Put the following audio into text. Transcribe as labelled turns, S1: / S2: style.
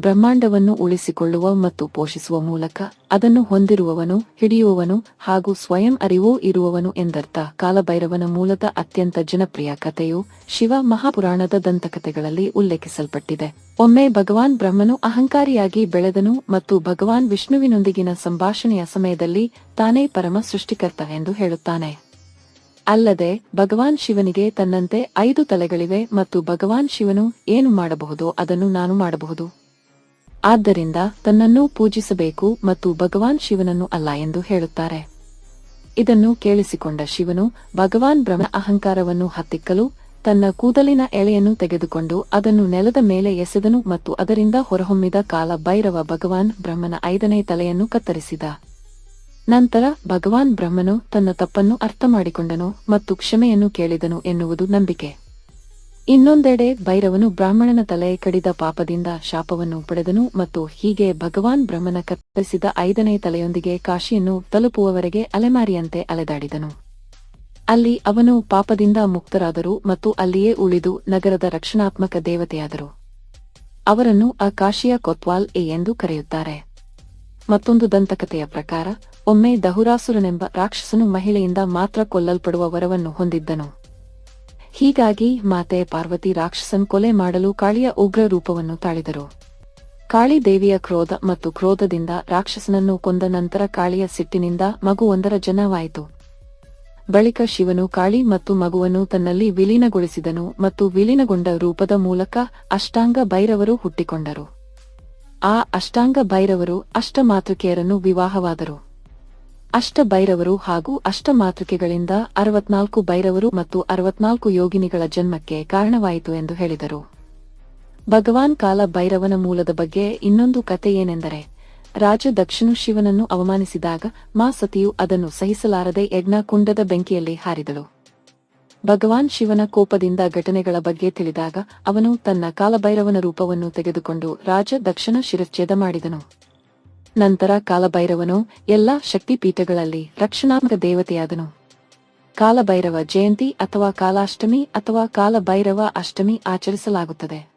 S1: ಬ್ರಹ್ಮಾಂಡವನ್ನು ಉಳಿಸಿಕೊಳ್ಳುವ ಮತ್ತು ಪೋಷಿಸುವ ಮೂಲಕ ಅದನ್ನು ಹೊಂದಿರುವವನು, ಹಿಡಿಯುವವನು ಹಾಗೂ ಸ್ವಯಂ ಅರಿವೂ ಇರುವವನು ಎಂದರ್ಥ. ಕಾಲಭೈರವನ ಮೂಲದ ಅತ್ಯಂತ ಜನಪ್ರಿಯ ಕಥೆಯು ಶಿವ ಮಹಾಪುರಾಣದ ದಂತಕಥೆಗಳಲ್ಲಿ ಉಲ್ಲೇಖಿಸಲ್ಪಟ್ಟಿದೆ. ಒಮ್ಮೆ ಭಗವಾನ್ ಬ್ರಹ್ಮನು ಅಹಂಕಾರಿಯಾಗಿ ಬೆಳೆದನು ಮತ್ತು ಭಗವಾನ್ ವಿಷ್ಣುವಿನೊಂದಿಗಿನ ಸಂಭಾಷಣೆಯ ಸಮಯದಲ್ಲಿ ತಾನೇ ಪರಮ ಸೃಷ್ಟಿಕರ್ತ ಎಂದು ಹೇಳುತ್ತಾನೆ. ಅಲ್ಲದೆ, ಭಗವಾನ್ ಶಿವನಿಗೆ ತನ್ನಂತೆ ಐದು ತಲೆಗಳಿವೆ ಮತ್ತು ಭಗವಾನ್ ಶಿವನು ಏನು ಮಾಡಬಹುದೋ ಅದನ್ನು ನಾನು ಮಾಡಬಹುದು. ಆದ್ದರಿಂದ ತನ್ನನ್ನು ಪೂಜಿಸಬೇಕು ಮತ್ತು ಭಗವಾನ್ ಶಿವನನ್ನು ಅಲ್ಲ ಎಂದು ಹೇಳುತ್ತಾರೆ. ಇದನ್ನು ಕೇಳಿಸಿಕೊಂಡ ಶಿವನು ಭಗವಾನ್ ಬ್ರಹ್ಮ ಅಹಂಕಾರವನ್ನು ಹತ್ತಿಕ್ಕಲು ತನ್ನ ಕೂದಲಿನ ಎಳೆಯನ್ನು ತೆಗೆದುಕೊಂಡು ಅದನ್ನು ನೆಲದ ಮೇಲೆ ಎಸೆದನು ಮತ್ತು ಅದರಿಂದ ಹೊರಹೊಮ್ಮಿದ ಕಾಲ ಭೈರವ ಭಗವಾನ್ ಬ್ರಹ್ಮನ ಐದನೇ ತಲೆಯನ್ನು ಕತ್ತರಿಸಿದ. ನಂತರ ಭಗವಾನ್ ಬ್ರಹ್ಮನು ತನ್ನ ತಪ್ಪನ್ನು ಅರ್ಥ ಮಾಡಿಕೊಂಡನು ಮತ್ತು ಕ್ಷಮೆಯನ್ನು ಕೇಳಿದನು ಎನ್ನುವುದು ನಂಬಿಕೆ. ಇನ್ನೊಂದೆಡೆ ಭೈರವನು ಬ್ರಾಹ್ಮಣನ ತಲೆ ಕಡಿದ ಪಾಪದಿಂದ ಶಾಪವನ್ನು ಪಡೆದನು ಮತ್ತು ಹೀಗೆ ಭಗವಾನ್ ಬ್ರಹ್ಮನ ಕತ್ತರಿಸಿದ ಐದನೇ ತಲೆಯೊಂದಿಗೆ ಕಾಶಿಯನ್ನು ತಲುಪುವವರೆಗೆ ಅಲೆಮಾರಿಯಂತೆ ಅಲೆದಾಡಿದನು. ಅಲ್ಲಿ ಅವನು ಪಾಪದಿಂದ ಮುಕ್ತರಾದರು ಮತ್ತು ಅಲ್ಲಿಯೇ ಉಳಿದು ನಗರದ ರಕ್ಷಣಾತ್ಮಕ ದೇವತೆಯಾದರು. ಅವರನ್ನು ಆ ಕಾಶಿಯ ಕೊತ್ವಾಲ್ ಎ ಎಂದು ಕರೆಯುತ್ತಾರೆ. ಮತ್ತೊಂದು ದಂತಕಥೆಯ ಪ್ರಕಾರ, ಒಮ್ಮೆ ದಹುರಾಸುರನೆಂಬ ರಾಕ್ಷಸನು ಮಹಿಳೆಯಿಂದ ಮಾತ್ರ ಕೊಲ್ಲಲ್ಪಡುವ ವರವನ್ನು ಹೊಂದಿದ್ದನು. ಹೀಗಾಗಿ ಮಾತೆ ಪಾರ್ವತಿ ರಾಕ್ಷಸನ್ ಕೊಲೆ ಮಾಡಲು ಕಾಳಿಯ ಉಗ್ರ ರೂಪವನ್ನು ತಾಳಿದರು. ಕಾಳಿ ದೇವಿಯ ಕ್ರೋಧ ಮತ್ತು ಕ್ರೋಧದಿಂದ ರಾಕ್ಷಸನನ್ನು ಕೊಂದ ನಂತರ ಕಾಳಿಯ ಸಿಟ್ಟಿನಿಂದ ಮಗುವೊಂದರ ಜನವಾಯಿತು. ಬಳಿಕ ಶಿವನು ಕಾಳಿ ಮತ್ತು ಮಗುವನ್ನು ತನ್ನಲ್ಲಿ ವಿಲೀನಗೊಳಿಸಿದನು ಮತ್ತು ವಿಲೀನಗೊಂಡ ರೂಪದ ಮೂಲಕ ಅಷ್ಟಾಂಗ ಭೈರವರು ಹುಟ್ಟಿಕೊಂಡರು. ಆ ಅಷ್ಟಾಂಗ ಭೈರವರು ಅಷ್ಟಮಾತೃಕೆಯರನ್ನು ವಿವಾಹವಾದರು. ಅಷ್ಟ ಭೈರವರು ಹಾಗೂ ಅಷ್ಟ ಮಾತೃಕೆಗಳಿಂದ ಅರವತ್ನಾಲ್ಕು ಭೈರವರು ಮತ್ತು ಅರವತ್ನಾಲ್ಕು ಯೋಗಿನಿಗಳ ಜನ್ಮಕ್ಕೆ ಕಾರಣವಾಯಿತು ಎಂದು ಹೇಳಿದರು. ಭಗವಾನ್ ಕಾಲ ಭೈರವನ ಮೂಲದ ಬಗ್ಗೆ ಇನ್ನೊಂದು ಕತೆ ಏನೆಂದರೆ, ರಾಜ ದಕ್ಷಿಣ ಶಿವನನ್ನು ಅವಮಾನಿಸಿದಾಗ ಮಾ ಸತಿಯು ಅದನ್ನು ಸಹಿಸಲಾರದೆ ಯಜ್ಞ ಕುಂಡದ ಬೆಂಕಿಯಲ್ಲಿ ಹಾರಿದಳು. ಭಗವಾನ್ ಶಿವನ ಕೋಪದಿಂದ ಘಟನೆಗಳ ಬಗ್ಗೆ ತಿಳಿದಾಗ ಅವನು ತನ್ನ ಕಾಲಭೈರವನ ರೂಪವನ್ನು ತೆಗೆದುಕೊಂಡು ರಾಜ ದಕ್ಷಿಣ ಶಿರಚ್ಛೇದ ಮಾಡಿದನು. ನಂತರ ಕಾಲಭೈರವನು ಎಲ್ಲಾ ಶಕ್ತಿಪೀಠಗಳಲ್ಲಿ ರಕ್ಷಣಾತ್ಮಕ ದೇವತೆಯಾದನು. ಕಾಲಭೈರವ ಜಯಂತಿ ಅಥವಾ ಕಾಲಾಷ್ಟಮಿ ಅಥವಾ ಕಾಲಭೈರವ ಅಷ್ಟಮಿ ಆಚರಿಸಲಾಗುತ್ತದೆ.